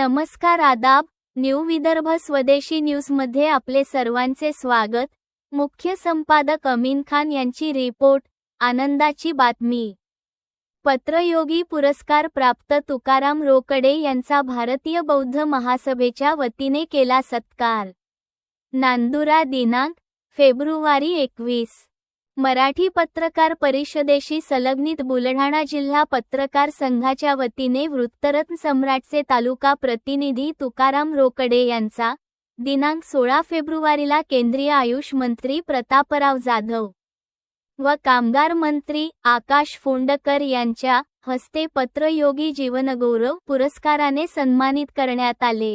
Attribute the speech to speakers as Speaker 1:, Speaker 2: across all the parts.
Speaker 1: नमस्कार आदाब न्यू विदर्भ स्वदेशी न्यूजमध्ये आपले सर्वांचे स्वागत मुख्य संपादक अमीन खान यांची रिपोर्ट आनंदाची बातमी पत्रयोगी पुरस्कार प्राप्त तुकाराम रोकडे यांचा भारतीय बौद्ध महासभेच्या वतीने केला सत्कार नांदुरा दिनांक फेब्रुवारी एकवीस मराठी पत्रकार परिषदेशी संलग्नित बुलढाणा जिल्हा पत्रकार संघाच्या वतीने वृत्तरत्न सम्राटचे तालुका प्रतिनिधी तुकाराम रोकडे यांचा दिनांक सोळा फेब्रुवारीला केंद्रीय आयुष मंत्री प्रतापराव जाधव व कामगार मंत्री आकाश फोंडकर यांच्या हस्ते पत्रयोगी जीवनगौरव पुरस्काराने सन्मानित करण्यात आले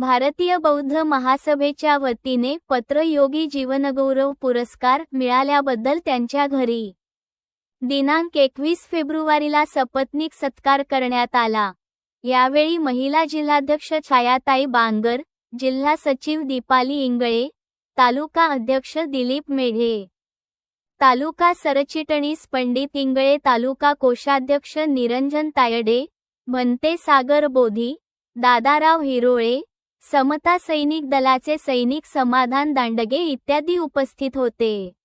Speaker 1: भारतीय बौद्ध महासभेच्या वतीने पत्रयोगी जीवनगौरव पुरस्कार मिळाल्याबद्दल त्यांच्या घरी दिनांक एकवीस फेब्रुवारीला सपत्नीक सत्कार करण्यात आला यावेळी महिला जिल्हाध्यक्ष छायाताई बांगर जिल्हा सचिव दीपाली इंगळे तालुका अध्यक्ष दिलीप मेढे तालुका सरचिटणीस पंडित इंगळे तालुका कोषाध्यक्ष निरंजन तायडे म्हणते सागर बोधी दादाराव हिरोळे समता सैनिक दलाचे सैनिक समाधान दांडगे इत्यादी उपस्थित होते